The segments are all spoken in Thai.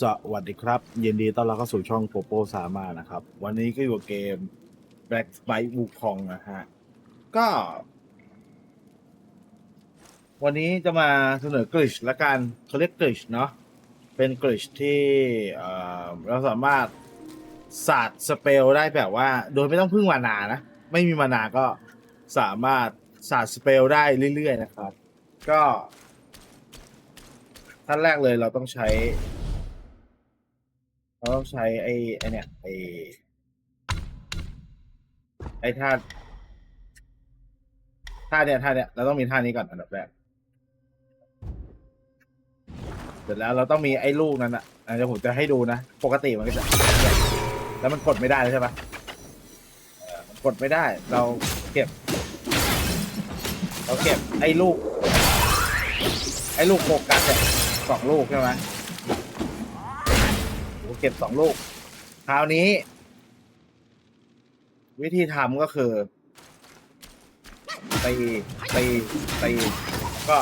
สวัสดีครับ ยินดีต้อนรับเข้าสู่ช่องโปโปสามานะครับ วันนี้ก็อยู่กับเกม Black Bite Wukong นะฮะ ก็ วันนี้จะมาเสนอกริชละกันเขาเรียกกริชเนาะเป็นกริชที่เอ่อเราสามารถศาสตร์สเปลได้แบบว่า โดยไม่ต้องพึ่งมานานะ ไม่มีมานาก็สามารถศาสตร์สเปลได้เรื่อยๆนะครับ ก็ขั้นแรกเลยเราต้องใช้ เราต้องใช้ไอ้ไอ้เนี่ยไอ้ไอ้ท่าท่าเนี่ยท่าเนี่ยเราต้องมีท่านี้ก่อนอันดับแรกเสร็จแล้วเราต้องมีไอ้ลูกนั้นอะเดี๋ยวผมจะให้ดูนะ ปกติมันก็จะแล้วมันกดไม่ได้ใช่ปะเออมันกดไม่ได้ เราเก็บ เราเก็บไอ้ลูก ไอ้ลูกโฟกัสเนี่ยสองลูกใช่ไหม เก็บสองลูก คราวนี้ วิธีทำก็คือตีตีตีก็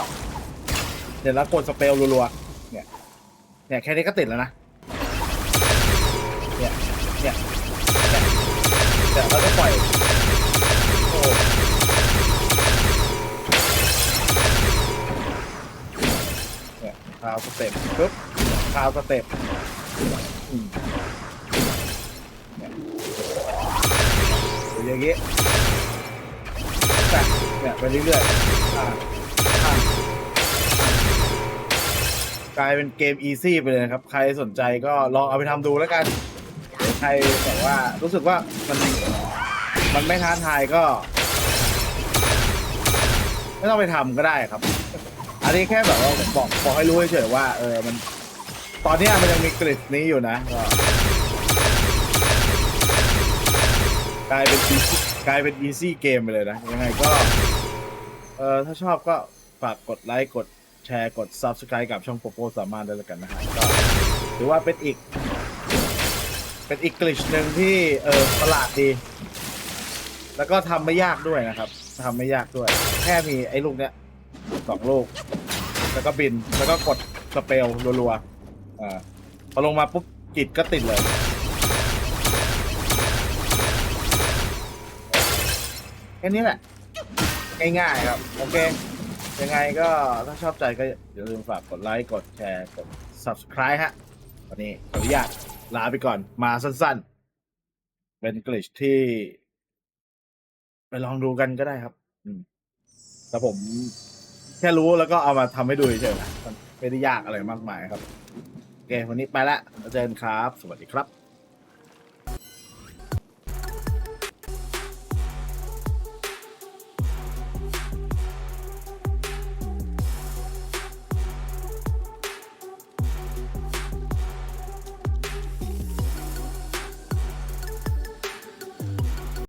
เดี๋ยวแล้วกดสเปลรัวๆเนี่ย เนี่ยแค่นี้ก็ติดแล้วนะเนี่ยเนี่ยเนี่เดี๋ยวเราจะปล่อยโอ้เนี่ยคราวสเต็ปปุ๊บคราวสเต็ป อย่างงี้แต่เนี่ยไปเรื่อยๆกลายเป็นเกมอีซี่ไปเลยนะครับ ใครสนใจก็ลองเอาไปทำดูแล้วกัน ใครแบบว่ารู้สึกว่ามันมันไม่ท้าทายก็ ไม่ต้องไปทำก็ได้ครับ อันนี้แค่แบบว่าบอกบอกให้รู้เฉยๆว่า เออมัน ตอนเนี้ยมันยังมีกริดนี้อยู่นะก็กลายเป็น easy กลายเป็น easy เกมไปเลยนะ ยังไงก็ เออถ้าชอบก็ฝากกดไลค์กดแชร์กด subscribe กับช่องโปโปสามารถได้แล้วกันนะฮะก็ถือว่าเป็นอีก เป็นอีกกลิชหนึ่งที่เออประหลาดดี แล้วก็ทำไม่ยากด้วยนะครับทำไม่ยากด้วย แค่มีไอ้ลูกเนี้ยสองลูก แล้วก็บินแล้วก็กดสเปลรัวๆ อ่าพอลงมาปุ๊บกิดก็ติดเลย แค่นี้แหละ ง่ายๆครับ โอเค ยังไงก็ถ้าชอบใจก็อย่าลืมฝากกดไลค์ กดแชร์ กด subscribe ฮะ วันนี้ขออนุญาตลาไปก่อนมาสั้นๆ เป็นกลิชที่ ไปลองดูกันก็ได้ครับ อืมแต่ผมแค่รู้แล้วก็เอามาทำให้ดูเฉยๆนะมันไม่ได้ยากอะไรมากมายครับ โอเค วันนี้ไปละแล้วเจอกันครับ สวัสดีครับ